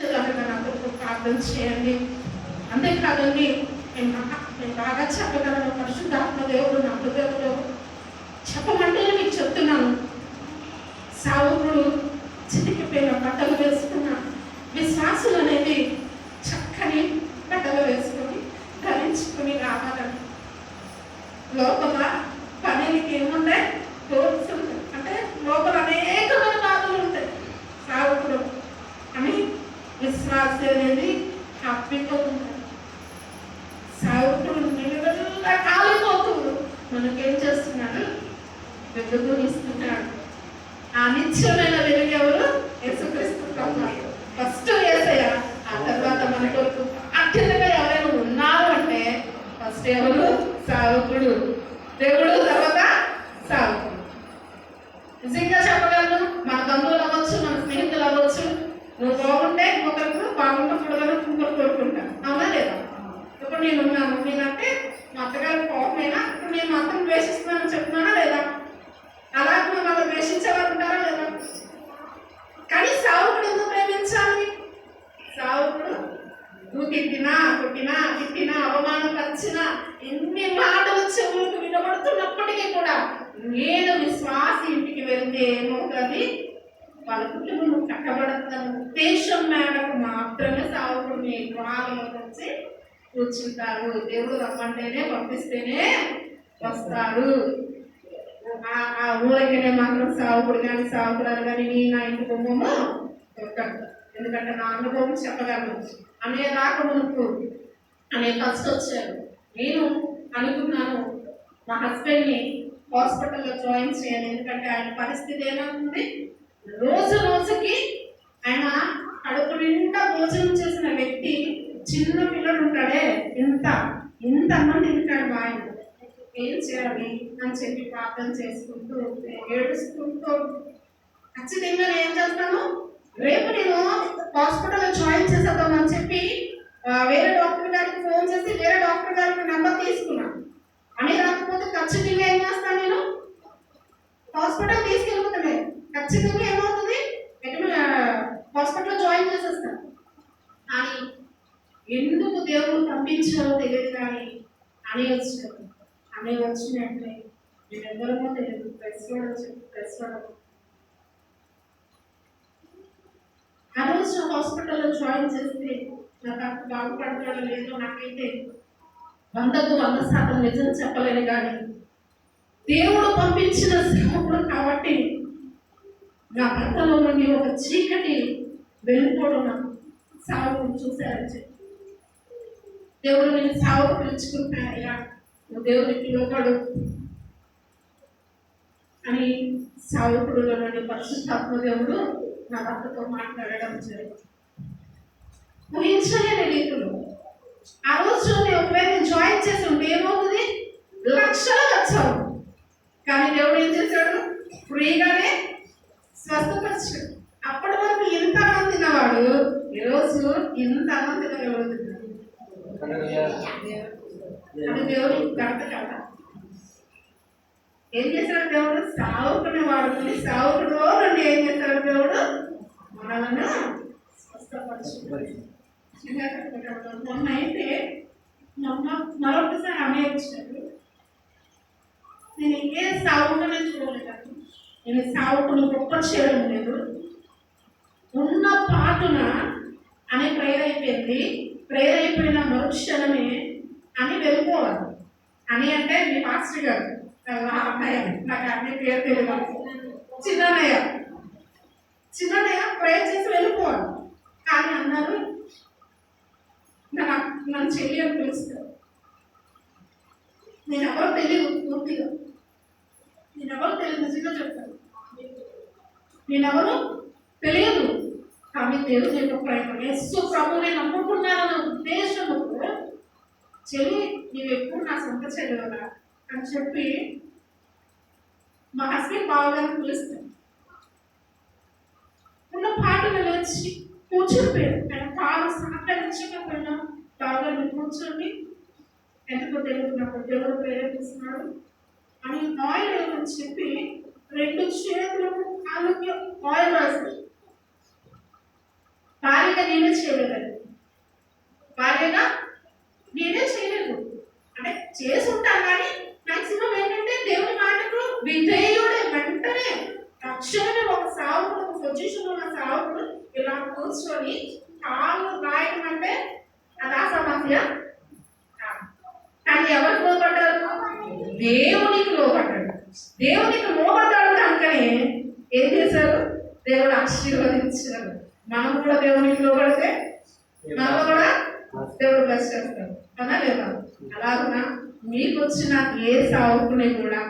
కనుక నా ప్రార్థన చేయండి. అంతేకాదండి నేను నేను బాగా చెప్పగలను పరిశుద్ధాత్మ దేవుడు నా హృదయంలో చెప్పమంటే మీకు చెప్తున్నాను. సావుకుడు చితికిపోయిన బట్టలు వేసుకున్న విశ్వాసులు అనేది మనకేం చేస్తున్నాడు? వెలుగు ఆ నిత్యమైన వెలుగు ఎవరు యేసుక్రీస్తు ప్రభు ఫస్ట్ ఏసయ్య ఆ తర్వాత మన కొరకు అత్యంతగా ఎవరైనా ఉన్నారు అంటే ఫస్ట్ ఎవరు సావుకుడు దేవుడు తర్వాత సావుకుడు నిజంగా చెప్పగలను మన బంధువులు అవ్వచ్చు మన స్నేహితులు అవ్వచ్చు నువ్వు బాగుంటే ఇంకొకరికి బాగుంటే చూడగలను ఇంకొకరు కోరుకుంటా అవునా లేదా ఇప్పుడు నేను ఉన్నాను నేనంటే మా అత్తగారి కోపమైనా ఇప్పుడు నేను మా అత్తను ద్వేషిస్తున్నానని చెప్తున్నానా లేదా అలా కూడా మనం ద్వేషించేవారు ఉంటారా లేదా కానీ సావుకుడు ఎందుకు ప్రేమించాలి సావుకుడు నువ్వు తిట్టినా కొట్టినా తిట్టినా అవమానపరిచినా ఎన్ని మాటలు చెవులకు వినబడుతున్నప్పటికీ కూడా నేను విశ్వాస ఇంటికి వెళ్తే ఏమవుతుంది? వాళ్ళ కుటుంబం కట్టబడుతున్న ఉద్దేశం మేరకు మాత్రమే సావుకుడు మీ గృహాలకు వచ్చి కూర్చుంటారు. దేవుడు రమ్మంటేనే పంపిస్తేనే వస్తారు ఆ- ఊరికనే మాత్రం సావుకుడు కానీ సావుకుడు కానీ నీ నా ఇంటి కుటుంబము ఎందుకంటే నా అనుభవం చెప్పగలను అనే రాక మునుపు అనే ఫస్ట్ వచ్చారు నేను అనుకున్నాను మా హస్బెండ్ని హాస్పిటల్లో జాయిన్ చేయాలి. ఎందుకంటే ఆయన పరిస్థితి ఎలా ఉంది. రోజు రోజుకి ఆయన కడుపు నిండా భోజనం చేసిన వ్యక్తి చిన్న పిల్లలు ఉంటాడే. ఇంత ఇంత మంది తింటాడు మా ఆయన. ఏం చేయాలి అని చెప్పి ప్రార్థన చేసుకుంటూ ఏడుచుకుంటూ ఖచ్చితంగా నేను ఏం చేస్తాను? రేపు నేను హాస్పిటల్లో జాయిన్ చేసేద్దామని చెప్పి వేరే డాక్టర్ గారికి ఫోన్ చేసి వేరే డాక్టర్ గారికి నెంబర్ తీసుకున్నాను అని రాకపోతే ఖచ్చితంగా ఏం చేస్తాను నేను హాస్పిటల్ తీసుకెళ్ళిపోతాను ఖచ్చితంగా ఏమవుతుంది ఎక్కడ హాస్పిటల్లో జాయిన్ చేసేస్తాను కానీ ఎందుకు దేవుడు తెలియదు కానీ అని వచ్చారు అని వచ్చినట్లే మేము తెలియదు. ప్రెస్ వాడు చెప్పి ప్రెస్ వాడు ఆ రోజు హాస్పిటల్లో జాయిన్ చేస్తే నాకు అంత బాగుపడతాడో లేదో నాకైతే వందకు వంద శాతం నిజం చెప్పలేను కానీ దేవుడు పంపించిన సేవకుడు కాబట్టి నా భర్తలో నుండి ఒక చీకటి వెళ్ళిపోవడం నాకు చూశారని చెప్పి. దేవుడు నేను సావుకు పిలుచుకుంటానయ్యా నువ్వు దేవునికి లోపడు అని సావుకుడులో నుండి పరిశుద్ధాత్మ దేవుడు నా భర్తతో మాట్లాడడం జరిగింది. ఊహించలేని రీతిలో ఆ రోజు నేను ఒకవేళ జాయిన్ చేసి ఉంటే ఏమవుతుంది? లక్షలు వచ్చావు కానీ దేవుడు ఏం చేశాడు? ఫ్రీగానే స్వస్థపరిచాడు. అప్పటి వరకు ఎంత మంది తిన్నవాడు ఈరోజు ఇంతమంది తినగలుగుతున్నాడు అది దేవుడు ఘనత కదా ఏం చేశాడు దేవుడు? సావుకుని వాడుకుని సావుకుడు నుండి ఏం చేశాడు దేవుడు? మనలను స్వస్థపరచుకున్నాడు మొన్న అయితే మొన్న మరొకసారి అమ్మాయి వచ్చినప్పుడు నేను ఏ సావుకునే చూడలేదు. నేను సావుకుని గొప్ప చేయడం లేదు. ఉన్న పాటున అనే ప్రేరైపోయింది ప్రేయర్ అయిపోయిన మరుక్షణమే అని వెళ్ళిపోవాలి. అని అంటే మీ మాస్టర్ గారు అన్నయ్య నాకు అన్ని పేరు తెలియదు. చిన్నయ్య చిన్నయ్య ప్రేయర్ చేసి వెళ్ళిపోవాలి. కానీ అన్నారు నాకు నన్ను చెల్లి అని పిలుస్తారు. నేను ఎవరు తెలియదు పూర్తిగా. నేను ఎవరు తెలియదు నిజంగా చెప్తాను. నేనెవరు తెలియదు. కానీ దేవుని యొక్క ప్రేమ ఎస్సు ప్రభు నేను నమ్ముకున్నానన్న ఉద్దేశము చెల్లి నీవు ఎప్పుడు నా సొంత చెల్లెవరా? అని చెప్పి మా హస్బెండ్ బావగారిని పిలుస్తాను ఉన్న పాటలు వచ్చి కూర్చోపోయాడు ఆయన కాలు సహకరించకపోయినా బావగారిని కూర్చొని ఎందుకో తెలియదు నాకు దేవుడు ప్రేరేపిస్తున్నాడు అని ఆయిల్ అని చెప్పి రెండు చేతులకు కాళ్ళకి ఆయిల్ రాశాడు భార్యగా నేనే చేయలేదండి భార్యగా నేనే చేయలేదు అంటే చేసి ఉంటాను కానీ మాక్సిమం ఏంటంటే దేవుని మాటకు విధేయుడే వెంటనే తక్షణమే ఒక సావుకుడు ఒక పొజిషన్ ఉన్న సావుకుడు ఇలా కూర్చొని కాళ్ళు రాయడం అంటే అది అసమస్య కానీ ఎవరికి లోపడ్డారు దేవునికి లోపడ్డాడు దేవునికి లోపడ్డాడు కనుకనే ఏం చేశారు? దేవుడు ఆశీర్వదించారు మనం కూడా దేవునికి లోపడితే మనం కూడా దేవుడు బ్లెస్ చేస్తాడు. అవునా లేదా? అలాగునా? మీకు వచ్చిన ఏ సావుకుని కూడా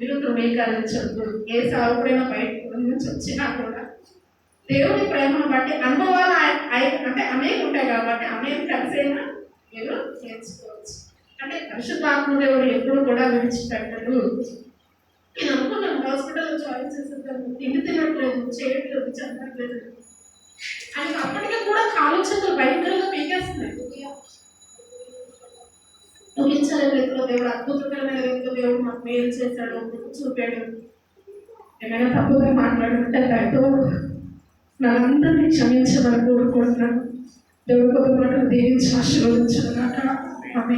మీరు ధృవీకరించద్దు ఏ సావుకుడైనా బయట నుంచి వచ్చినా కూడా దేవుని ప్రేమను బట్టి అనుభవాలు అంటే అనేక ఉంటాయి కాబట్టి అనేక కలిసైనా మీరు నేర్చుకోవచ్చు. అంటే పరిశుద్ధాత్మ దేవుడు ఎప్పుడు కూడా విడిచిపెట్టడు. నేను అనుకున్నాను హాస్పిటల్ జాయిన్ చేసేదాన్ని తిండి తినట్లేదు చేయట్లేదు చదవట్లేదు అని. అప్పటికి కూడా కాలు చేతులు భయంకరంగా పీకేస్తున్నాయి. ముగించాలి రీతిలో దేవుడు అద్భుతకరమైన రీతిలో దేవుడు మాకు మేలు చేశాడు చూపాడు. ఏమైనా తప్పుగా మాట్లాడుకుంటే దయతో నన్నందరినీ క్షమించమని కోరుకుంటున్నాను. దేవుడు కొత్త మాటలు దీవించి ఆశీర్వదించారు ఆమె